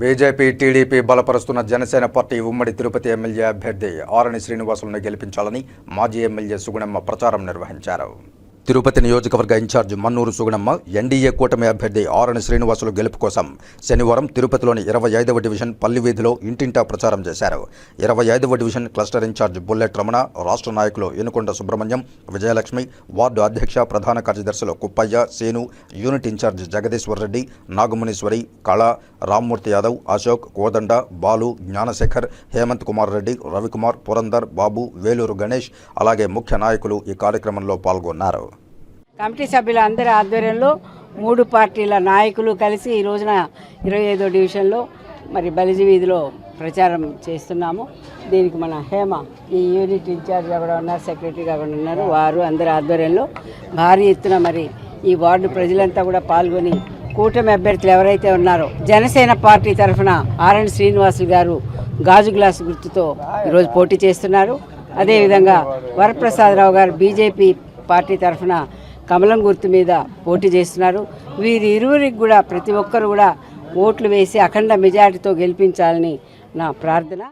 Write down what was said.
BJP TDP బలపరుస్తున్న Janasena party ఉమ్మడి Tirupati MLA అభ్యర్థి ఆరణి శ్రీనివాసులను గెలిపించాలని మాజీ ఎమ్మెల్యే సుగుణమ్మ ప్రచారం నిర్వహించారు. తిరుపతి నియోజకవర్గ ఇన్ఛార్జ్ మన్నూరు సుగుణమ్మ ఎన్డీఏ కూటమి అభ్యర్థి ఆరణి శ్రీనివాసులు గెలుపు కోసం శనివారం తిరుపతిలోని ఇరవై ఐదవ డివిజన్ పల్లి వీధిలో ఇంటింటా ప్రచారం చేశారు. ఇరవై ఐదవ division cluster incharge bullet Ramana రాష్ట్ర నాయకులు ఎనుకొండ సుబ్రహ్మణ్యం విజయలక్ష్మి వార్డు అధ్యక్ష ప్రధాన కార్యదర్శులు కుప్పయ్య సేను యూనిట్ ఇన్ఛార్జ్ జగదీశ్వర్ రెడ్డి నాగమునీశ్వరి కళ రామ్మూర్తి యాదవ్ అశోక్ కోదండ బాలు జ్ఞానశేఖర్ హేమంత్ కుమార్ రెడ్డి రవికుమార్ పురందర్ బాబు వేలూరు గణేష్ అలాగే ముఖ్య నాయకులు ఈ కార్యక్రమంలో పాల్గొన్నారు. కమిటీ సభ్యుల అందరి ఆధ్వర్యంలో మూడు పార్టీల నాయకులు కలిసి ఈ రోజున ఇరవై ఐదో డివిజన్లో మరి బలిజీ వీధిలో ప్రచారం చేస్తున్నాము. దీనికి మన హేమ ఈ యూనిట్ ఇన్ఛార్జ్ కూడా ఉన్నారు సెక్రటరీగా కూడా ఉన్నారు వారు అందరి ఆధ్వర్యంలో భారీ ఎత్తున మరి ఈ వార్డు ప్రజలంతా కూడా పాల్గొని కూటమి అభ్యర్థులు ఎవరైతే ఉన్నారో జనసేన పార్టీ తరఫున ఆర్ఎన్ శ్రీనివాసులు గారు గాజు గ్లాసు గుర్తుతో ఈరోజు పోటీ చేస్తున్నారు. అదేవిధంగా వరప్రసాదరావు గారు బీజేపీ పార్టీ తరఫున కమలం గుర్తు మీద పోటీ చేస్తున్నారు. వీరి ఇరువురికి కూడా ప్రతి ఒక్కరు కూడా ఓట్లు వేసి అఖండ మెజార్టీతో గెలిపించాలని నా ప్రార్థన.